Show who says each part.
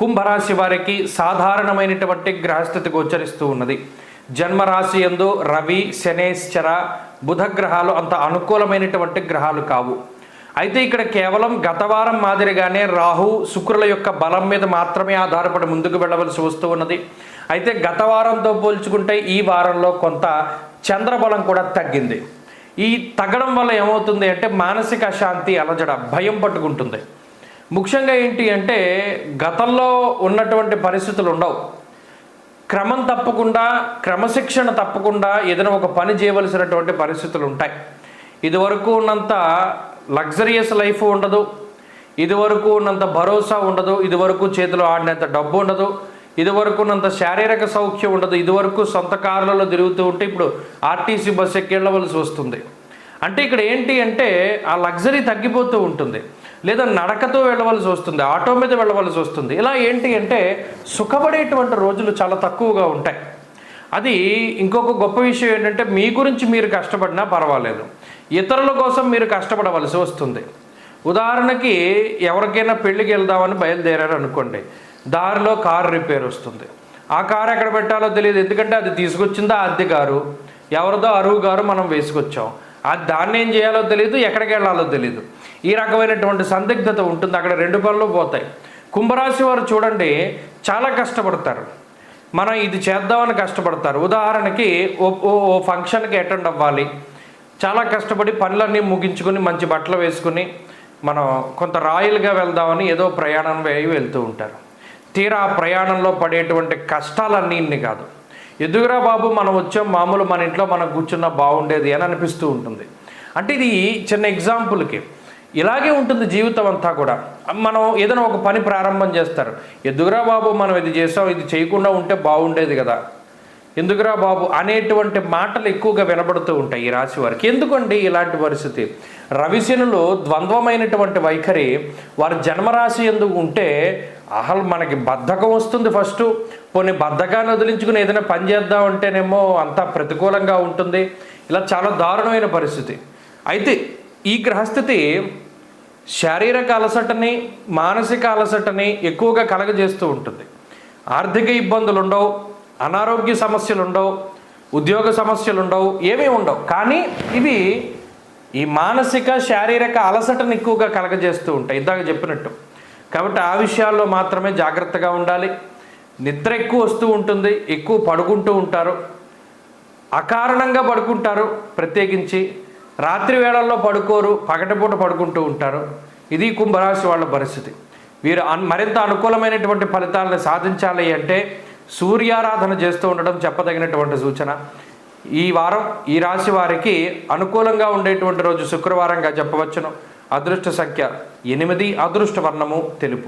Speaker 1: కుంభరాశి వారికి సాధారణమైనటువంటి గ్రహస్థితి గోచరిస్తూ ఉన్నది. జన్మరాశి ఎందు రవి శనేశ్చర బుధ గ్రహాలు అంత అనుకూలమైనటువంటి గ్రహాలు కావు. అయితే ఇక్కడ కేవలం గత వారం మాదిరిగానే రాహు శుక్రుల యొక్క బలం మీద మాత్రమే ఆధారపడి ముందుకు వెళ్ళవలసి వస్తూ ఉన్నది. అయితే గత వారంతో పోల్చుకుంటే ఈ వారంలో కొంత చంద్రబలం కూడా తగ్గింది. ఈ తగ్గడం వల్ల ఏమవుతుంది అంటే మానసిక అశాంతి అలజడ భయం పట్టుకుంటుంది. ముఖ్యంగా ఏంటి అంటే గతంలో ఉన్నటువంటి పరిస్థితులు ఉండవు. క్రమం తప్పకుండా క్రమశిక్షణ తప్పకుండా ఏదైనా ఒక పని చేయవలసినటువంటి పరిస్థితులు ఉంటాయి. ఇదివరకు ఉన్నంత లగ్జరియస్ లైఫ్ ఉండదు. ఇదివరకు ఉన్నంత భరోసా ఉండదు. ఇదివరకు చేతిలో ఆడినంత డబ్బు ఉండదు. ఇదివరకు ఉన్నంత శారీరక సౌఖ్యం ఉండదు. ఇదివరకు సొంత కార్లలో తిరుగుతూ ఉంటే ఇప్పుడు ఆర్టీసీ బస్సు ఎక్కి వెళ్ళవలసి వస్తుంది. అంటే ఇక్కడ ఏంటి అంటే ఆ లగ్జరీ తగ్గిపోతూ ఉంటుంది. లేదా నడకతో వెళ్ళవలసి వస్తుంది ఆటో మీద వెళ్ళవలసి వస్తుంది. ఇలా ఏంటి అంటే సుఖపడేటువంటి రోజులు చాలా తక్కువగా ఉంటాయి. అది ఇంకొక గొప్ప విషయం ఏంటంటే మీ గురించి మీరు కష్టపడినా పర్వాలేదు. ఇతరుల కోసం మీరు కష్టపడవలసి వస్తుంది. ఉదాహరణకి ఎవరికైనా పెళ్ళికి వెళ్దామని బయలుదేరారు అనుకోండి. దారిలో కారు రిపేర్ వస్తుంది. ఆ కారు ఎక్కడ పెట్టాలో తెలియదు. ఎందుకంటే అది తీసుకొచ్చిందా అద్దె కారు ఎవరిదో అరువు గారు మనం వేసుకొచ్చాం. అది దాన్ని ఏం చేయాలో తెలియదు ఎక్కడికి వెళ్ళాలో తెలియదు ఈ రకమైనటువంటి సందిగ్ధత ఉంటుంది అక్కడ రెండు పనులు పోతాయి. కుంభరాశి వారు చూడండి చాలా కష్టపడతారు. మనం ఇది చేద్దామని కష్టపడతారు. ఉదాహరణకి ఓ ఓ ఓ ఫంక్షన్కి అటెండ్ అవ్వాలి. చాలా కష్టపడి పనులన్నీ ముగించుకొని మంచి బట్టలు వేసుకుని మనం కొంత రాయల్గా వెళ్దామని ఏదో ప్రయాణం వేయి వెళ్తూ ఉంటారు. తీరా ప్రయాణంలో పడేటువంటి కష్టాలన్నీ ఇన్ని కాదు. ఎదుగురా బాబు మనం వచ్చాం మామూలు మన ఇంట్లో మనం కూర్చున్నా బాగుండేది అని అనిపిస్తూ ఉంటుంది. అంటే ఇది చిన్న ఎగ్జాంపుల్కి ఇలాగే ఉంటుంది జీవితం అంతా కూడా. మనం ఏదైనా ఒక పని ప్రారంభం చేస్తారు. ఎదుగురా బాబు మనం ఇది చేసాం ఇది చేయకుండా ఉంటే బాగుండేది కదా. ఎందుకురా బాబు అనేటువంటి మాటలు ఎక్కువగా వినబడుతూ ఉంటాయి ఈ రాశి వారికి. ఎందుకండి ఇలాంటి పరిస్థితి? రవిశనులు ద్వంద్వమైనటువంటి వైఖరి వారి జన్మరాశి ఎందుకు ఉంటే అసలు మనకి బద్ధకం వస్తుంది ఫస్ట్. కొన్ని బద్ధకాన్ని వదిలించుకుని ఏదైనా పని చేద్దాం అంటేనేమో అంత ప్రతికూలంగా ఉంటుంది. ఇలా చాలా దారుణమైన పరిస్థితి. అయితే ఈ గ్రహస్థితి శారీరక అలసటని మానసిక అలసటని ఎక్కువగా కలగజేస్తూ ఉంటుంది. ఆర్థిక ఇబ్బందులు ఉండవు అనారోగ్య సమస్యలు ఉండవు ఉద్యోగ సమస్యలు ఉండవు ఏమీ ఉండవు. కానీ ఇవి ఈ మానసిక శారీరక అలసటను ఎక్కువగా కలగజేస్తూ ఉంటాయి. ఇందాక చెప్పినట్టు. కాబట్టి ఆ విషయాల్లో మాత్రమే జాగ్రత్తగా ఉండాలి. నిద్ర ఎక్కువ వస్తూ ఉంటుంది ఎక్కువ పడుకుంటూ ఉంటారు. అకారణంగా పడుకుంటారు ప్రత్యేకించి రాత్రి వేళల్లో పడుకోరు పగటిపూట పడుకుంటూ ఉంటారు. ఇది కుంభరాశి వాళ్ళ పరిస్థితి. వీరు మరింత అనుకూలమైనటువంటి ఫలితాలను సాధించాలి అంటే సూర్యారాధన చేస్తూ ఉండడం చెప్పదగినటువంటి సూచన. ఈ వారం ఈ రాశి వారికి అనుకూలంగా ఉండేటువంటి రోజు శుక్రవారంగా చెప్పవచ్చును. అదృష్ట సంఖ్య ఎనిమిది అదృష్ట వర్ణము తెలుపు.